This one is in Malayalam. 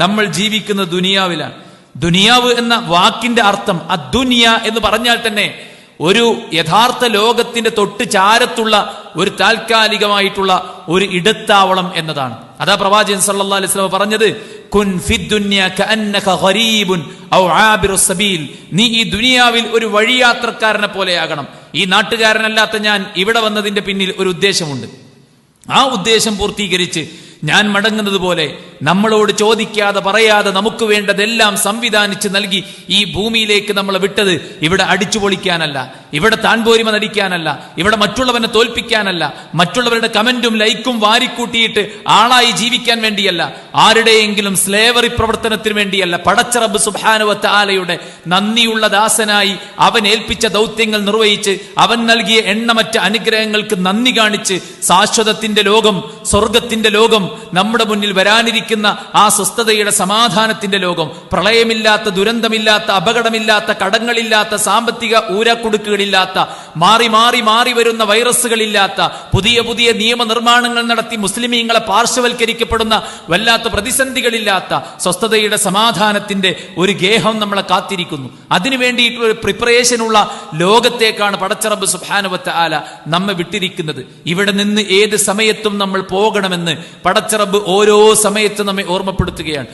നമ്മൾ ജീവിക്കുന്ന ദുനിയാവിലാണ്. ദുനിയാവ് എന്ന വാക്കിന്റെ അർത്ഥം അദ്ദുനിയ എന്ന് പറഞ്ഞാൽ തന്നെ ഒരു യഥാർത്ഥ ലോകത്തിന്റെ തൊട്ട് ചാരത്തുള്ള ഒരു താൽക്കാലികമായിട്ടുള്ള ഒരു ഇടത്താവളം എന്നതാണ്. അതാ പ്രവാചകൻ സല്ലല്ലാഹു അലൈഹി വസല്ലം പറഞ്ഞത് കുൻ ഫിദ്ദുനിയ കഅന്നക ഗരീബുൻ ഔ ആബിറു സബീൽ. നീ ഈ ദുനിയാവിൽ ഒരു വഴിയാത്രക്കാരനെ പോലെയാകണം. ഈ നാട്ടുകാരനല്ലാത്ത ഞാൻ ഇവിടെ വന്നതിന്റെ പിന്നിൽ ഒരു ഉദ്ദേശമുണ്ട്. ആ ഉദ്ദേശം പൂർത്തീകരിച്ച് ഞാൻ മടങ്ങുന്നത് പോലെ നമ്മളോട് ചോദിക്കാതെ പറയാതെ നമുക്ക് വേണ്ടതെല്ലാം സംവിധാനിച്ച് നൽകി ഈ ഭൂമിയിലേക്ക് നമ്മളെ വിട്ടത് ഇവിടെ അടിച്ചു പൊളിക്കാനല്ല ഇവിടെ താൻപോരിമ നടിക്കാനല്ല ഇവിടെ മറ്റുള്ളവനെ തോൽപ്പിക്കാനല്ല മറ്റുള്ളവരുടെ കമന്റും ലൈക്കും വാരിക്കൂട്ടിയിട്ട് ആളായി ജീവിക്കാൻ വേണ്ടിയല്ല ആരുടെയെങ്കിലും സ്ലേവറി പ്രവർത്തനത്തിന് വേണ്ടിയല്ല പടച്ചറബ് സുബാനുവത്ത ആലയുടെ നന്ദിയുള്ള ദാസനായി അവൻ ഏൽപ്പിച്ച ദൗത്യങ്ങൾ നിർവഹിച്ച് അവൻ നൽകിയ എണ്ണമറ്റ അനുഗ്രഹങ്ങൾക്ക് നന്ദി കാണിച്ച് ശാശ്വതത്തിന്റെ ലോകം സ്വർഗത്തിന്റെ ലോകം നമ്മുടെ മുന്നിൽ വരാനിരിക്കുന്ന ആ സ്വസ്ഥതയുടെ സമാധാനത്തിന്റെ ലോകം പ്രളയമില്ലാത്ത ദുരന്തമില്ലാത്ത അപകടമില്ലാത്ത കടങ്ങളില്ലാത്ത സാമ്പത്തിക ഊരക്കുടുക്കുകളില്ലാത്ത മാറി മാറി മാറി വരുന്ന വൈറസുകളില്ലാത്ത പുതിയ പുതിയ നിയമനിർമ്മാണങ്ങൾ നടത്തി മുസ്ലിമീങ്ങളെ പാർശ്വവൽക്കരിക്കപ്പെടുന്ന വല്ലാത്ത പ്രതിസന്ധികളില്ലാത്ത സ്വസ്ഥതയുടെ സമാധാനത്തിന്റെ ഒരു ഗേഹം നമ്മളെ കാത്തിരിക്കുന്നു. അതിനു വേണ്ടിയിട്ടുള്ള ഒരു പ്രിപ്പറേഷനുള്ള ലോകത്തേക്കാണ് പടച്ചറബ് സുഹാനുവത്ത ആല നമ്മെ വിട്ടിരിക്കുന്നത്. ഇവിടെ നിന്ന് ഏത് സമയത്തും നമ്മൾ പോകണമെന്ന് പടച്ചറബ് ഓരോ സമയത്തും നമ്മെ ഓർമ്മപ്പെടുത്തുകയാണ്.